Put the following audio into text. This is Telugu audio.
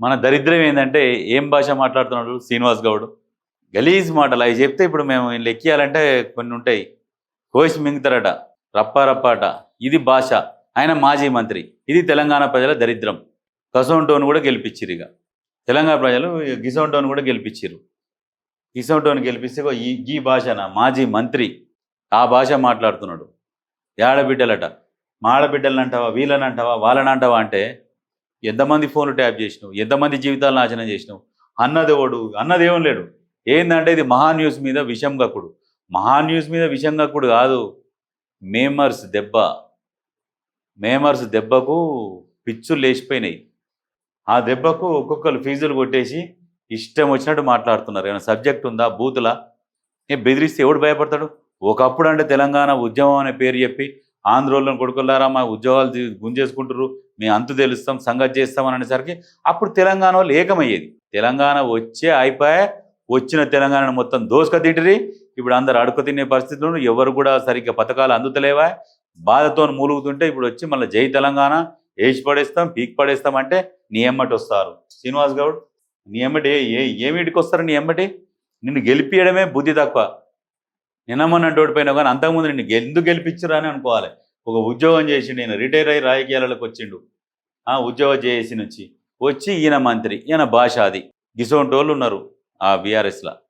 మన దరిద్రం ఏంటంటే ఏం భాష మాట్లాడుతున్నాడు? శ్రీనివాస్ గౌడ్. గలీజ్ మాటలు. అవి చెప్తే ఇప్పుడు మేము లెక్కియాలంటే కొన్ని ఉంటాయి. కోసి మింగుతారట. రప్పారప్పాట ఇది భాష. ఆయన మాజీ మంత్రి. ఇది తెలంగాణ ప్రజల దరిద్రం. కసోంటోన్ కూడా గెలిపించారు ఇక. తెలంగాణ ప్రజలు గిసోంటోన్ కూడా గెలిపించారు గిసోంటోని గెలిపిస్తే ఈ ఈ భాషన? మాజీ మంత్రి. ఆ భాష మాట్లాడుతున్నాడు. ఏడబిడ్డలట మాడబిడ్డలను అంటావా వీళ్ళని అంటావా వాళ్ళని అంటావా అంటే ఎంతమంది ఫోన్లు ట్యాప్ చేసినావు? ఎంతమంది జీవితాలు నాశనం చేసినావు? అన్నదేవుడు అన్నదేవం లేడు. ఏంటంటే ఇది మహా న్యూస్ మీద విషం గక్కుడు మహా న్యూస్ మీద విషం గక్కుడు కాదు. మేమర్స్ దెబ్బ. మేమర్స్ దెబ్బకు పిచ్చులు లేచిపోయినాయి. ఆ దెబ్బకు ఒక్కొక్కరు ఫీజులు కొట్టేసి ఇష్టం వచ్చినట్టు మాట్లాడుతున్నారు. ఏమైనా సబ్జెక్ట్ ఉందా? బూతులా? ఏ బెదిరిస్తే ఎవడు భయపడతాడు? ఒకప్పుడు అంటే తెలంగాణ ఉద్యమం అనే పేరు చెప్పి ఆంధ్రోళ్ళని కొడుకులారా మా ఉద్యోగాలు గుంజేసుకుంటారు మేము అంతు తెలుస్తాం సంగతి చేస్తాం అని అనేసరికి అప్పుడు తెలంగాణ వాళ్ళు ఏకమయ్యేది. తెలంగాణ వచ్చే అయిపోయా వచ్చిన తెలంగాణను మొత్తం దోసుక తింటిరి ఇప్పుడు అందరు అడుక తినే పరిస్థితులను ఎవరు కూడా సరిగ్గా పథకాలు అందుతలేవా? బాధతో మూలుగుతుంటే ఇప్పుడు వచ్చి మళ్ళీ జై తెలంగాణ ఏసి పడేస్తాం పీక్ పడేస్తాం అంటే నీ ఎమ్మటి వస్తారు. శ్రీనివాస్ గౌడ్ నీ ఎమ్మటి ఏ ఏమిటికి వస్తారు నీ ఎమ్మటి? నిన్ను గెలిపియడమే బుద్ధి తక్కువ. నిన్నమన్నట్టు ఓడిపోయినావు కానీ అంతకుముందు నిన్ను ఎందుకు గెలిపించరు అని అనుకోవాలి. ఒక ఉద్యోగం చేసి నేను రిటైర్ అయ్యి రాజకీయాలకు వచ్చిండు. ఆ ఉద్యోగం చేసి నుంచి వచ్చి ఈయన మంత్రి ఈయన భాష అది గిసోంటి వాళ్ళు ఉన్నారు ఆ బీఆర్ఎస్లో.